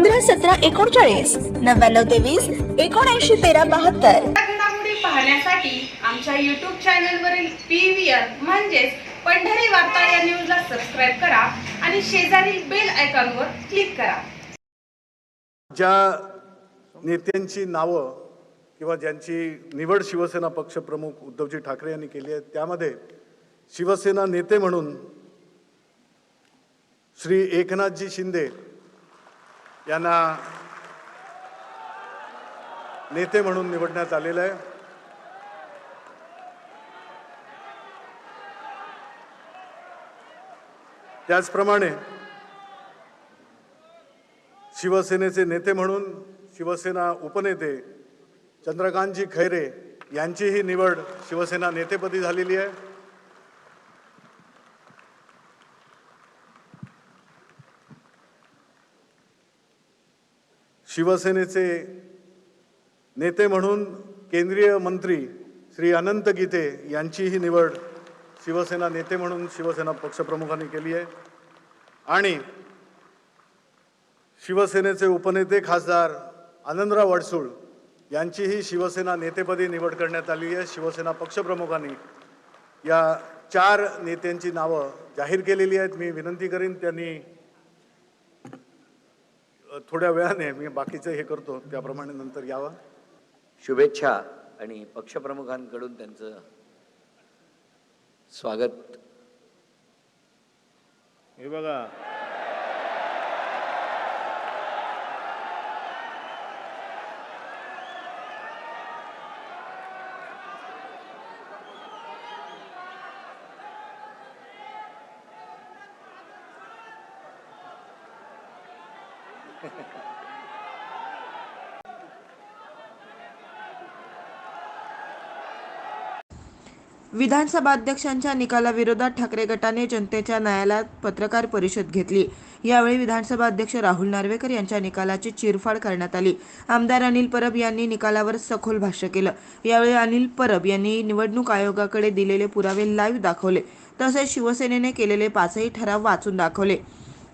पंधरा सतरा एकोणचाळीस नव्याण्णव तेवीस एकोणऐंशी तेरा बहात्तर. घडामोडी पाहण्यासाठी आमच्या युट्यूब चॅनलवरील पी व्ही आर म्हणजेच पंढरी वार्ता या न्यूजला सबस्क्राईब करा आणि शेजारील बेल आयकॉनवर क्लिक करा. ज्या नेत्यांची नावं किंवा ज्यांची निवड शिवसेना पक्षप्रमुख उद्धवजी ठाकरे यांनी केली आहे त्यामध्ये शिवसेना नेते म्हणून श्री एकनाथजी शिंदे यांना नेते म्हणून निवडण्यात आलेलं आहे. त्याचप्रमाणे शिवसेनेचे नेते म्हणून शिवसेना उपनेते चंद्रकांतजी खैरे यांचीही निवड शिवसेना नेतेपदी झालेली आहे. शिवसेनेचे नेते म्हणून केंद्रीय मंत्री श्री अनंत गीते यांचीही निवड शिवसेना नेते म्हणून शिवसेना पक्षप्रमुखांनी केली आहे. आणि शिवसेनेचे उपनेते खासदार आनंदराव अडसूळ यांचीही शिवसेना नेतेपदी निवड करण्यात आली आहे. शिवसेना पक्षप्रमुखांनी या चार नेत्यांची नावं जाहीर केलेली आहेत. मी विनंती करीन त्यांनी थोड्या वेळाने मी बाकीचं हे करतो त्याप्रमाणे नंतर यावं. शुभेच्छा आणि पक्षप्रमुखांकडून त्यांचं स्वागत. हे बघा. विधानसभा अध्यक्षांच्या निकालाविरोधात ठाकरे गटाने जनतेच्या न्यायालयात पत्रकार परिषद घेतली. यावेळी विधानसभा अध्यक्ष राहुल नार्वेकर यांच्या निकालाची चिरफाड करण्यात आली. आमदार अनिल परब यांनी निकालावर सखोल भाष्य केलं. यावेळी अनिल परब यांनी निवडणूक आयोगाकडे दिलेले पुरावे लाईव्ह दाखवले. तसेच शिवसेनेने केलेले पाचही ठराव वाचून दाखवले.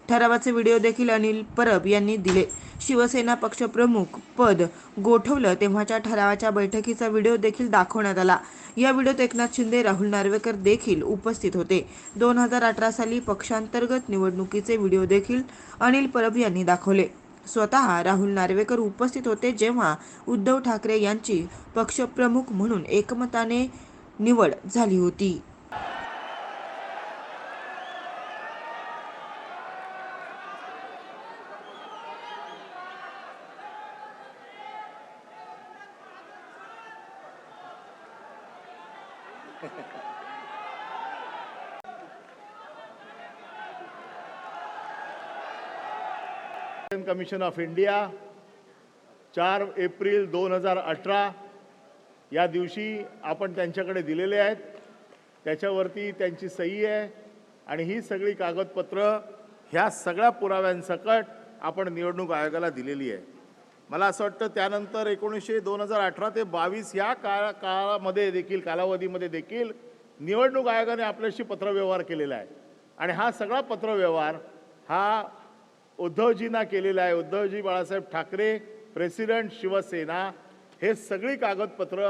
ठरावाचे व्हिडिओ देखील अनिल परब यांनी दिले. शिवसेना पक्षप्रमुख पद गोठवलं तेव्हाच्या ठरावाच्या बैठकीचा व्हिडिओ देखील दाखवण्यात आला. या व्हिडिओत एकनाथ शिंदे राहुल नार्वेकर देखील उपस्थित होते. दोन हजार अठरा साली पक्षांतर्गत निवडणुकीचे व्हिडिओ देखील अनिल परब यांनी दाखवले. स्वतः राहुल नार्वेकर उपस्थित होते जेव्हा उद्धव ठाकरे यांची पक्षप्रमुख म्हणून एकमताने निवड झाली होती. कमिशन ऑफ इंडिया चार एप्रिल दोन हजार अठरा या दिवशी आपण त्यांच्याकडे दिलेले आहेत. त्याच्यावरती त्यांची सही आहे आणि ही सगळी कागदपत्र ह्या सगळ्या पुराव्यांसकट आपण निवडणूक आयोगाला दिलेली आहे. मला असं वाटतं त्यानंतर एकोणीसशे दोन हजार अठरा ते बावीस या काळा काळामध्ये देखील कालावधीमध्ये देखील निवडणूक आयोगाने आपल्याशी पत्रव्यवहार केलेला आहे. आणि हा सगळा पत्रव्यवहार हा उद्धवजींना केलेला आहे. उद्धवजी बाळासाहेब ठाकरे प्रेसिडेंट शिवसेना हे सगळी कागदपत्र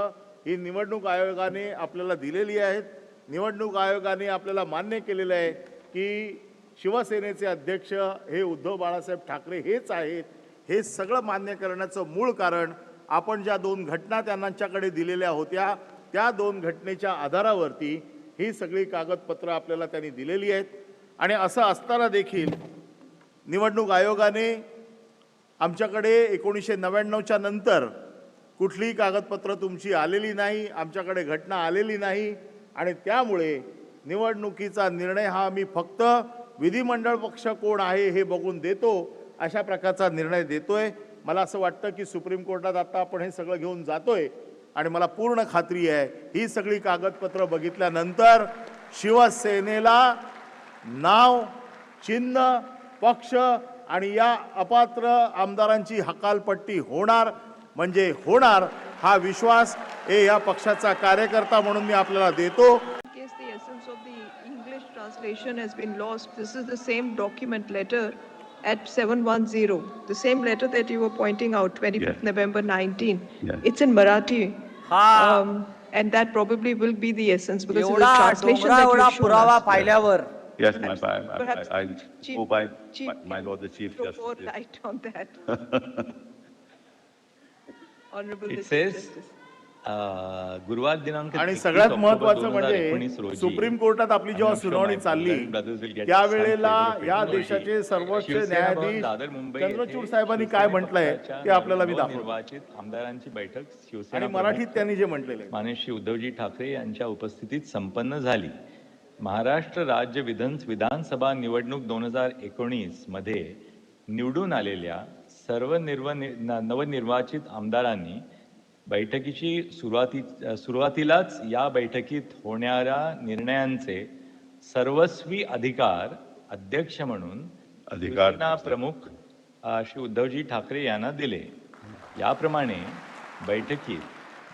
ही निवडणूक आयोगाने आपल्याला दिलेली आहेत. निवडणूक आयोगाने आपल्याला मान्य केलेलं आहे की शिवसेनेचे अध्यक्ष हे उद्धव बाळासाहेब ठाकरे हेच आहेत. हे सगळं मान्य करण्याचं मूळ कारण आपण ज्या दोन घटना त्यांच्याकडे दिलेल्या होत्या त्या दोन घटनेच्या आधारावरती ही सगळी कागदपत्रं आपल्याला त्यांनी दिलेली आहेत. आणि असं असताना देखील निवडणूक आयोगाने आमच्याकडे एकोणीसशे नव्याण्णवच्या नंतर कुठलीही कागदपत्र तुमची आलेली नाही आमच्याकडे घटना आलेली नाही आणि त्यामुळे निवडणुकीचा निर्णय हा आम्ही फक्त विधिमंडळ पक्ष कोण आहे हे बघून देतो. अशा प्रकारचा निर्णय देतोय. मला असं वाटतं की सुप्रीम कोर्टात आता आपण हे सगळं घेऊन जातोय आणि मला पूर्ण खात्री आहे ही सगळी कागदपत्र बघितल्यानंतर शिवसेनेला नाव चिन्ह पक्ष आणि या अपात्र आमदारांची हकालपट्टी होणार म्हणजे होणार हा विश्वास हे या पक्षाचा कार्यकर्ता म्हणून मी आपल्याला देतो. In case the essence of the English translation has been lost, this is the same document letter at 710, the same letter that you were pointing out, 25th. November 19, Yeah. it's in Marathi. Um, and that probably will be the essence because Yoda, the translation that you. Yes, yes my, my, perhaps I'll. chief, oh, by, chief, my, my Lord the Chief just. Throw more light on that. Honorable it says, Justice. गुरुवार दिनांक आणि 31 सगळ्यात महत्वाचं 2019 म्हणजे supreme कोर्टात आपली जेव्हा सुनावणी चालली त्यावेळेला या. देशाचे सर्वोच्च न्यायाधीश चंद्रचूड साहेबांनी काय म्हटलंय ते आपल्याला मी नवनिर्वाचित आमदारांची बैठक शिवसेना आणि मराठीत त्यांनी जे म्हटलेलं माननीय श्री उद्धवजी ठाकरे यांच्या उपस्थितीत संपन्न झाली महाराष्ट्र राज्य विधान विधानसभा निवडणूक दोन हजार एकोणीसमध्ये निवडून आलेल्या सर्व निर्व नवनिर्वाचित आमदारांनी बैठकीची सुरुवाती सुरुवातीलाच या बैठकीत होणाऱ्या निर्णयांचे सर्वस्वी अधिकार अध्यक्ष म्हणून अधिकार- प्रमुख श्री उद्धवजी ठाकरे यांना दिले. याप्रमाणे बैठकीत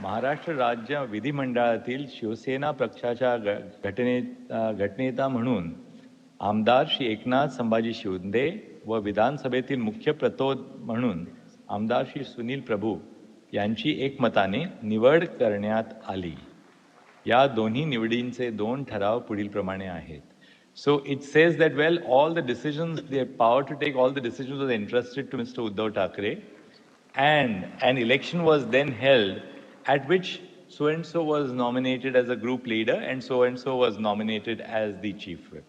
महाराष्ट्र राज्य विधिमंडळातील शिवसेना पक्षाच्या घटने घटनेता म्हणून आमदार श्री एकनाथ संभाजी शिंदे व विधानसभेतील मुख्य प्रतोद म्हणून आमदार श्री सुनील प्रभू यांची एकमताने निवड करण्यात आली. या दोन्ही निवडींचे दोन ठराव पुढीलप्रमाणे आहेत. So it says that well all the decision they power to take all the decision was interested to Mister Uddhav Thackeray and and election was then held at which so and so was nominated as a group leader and so and so was nominated as the chief whip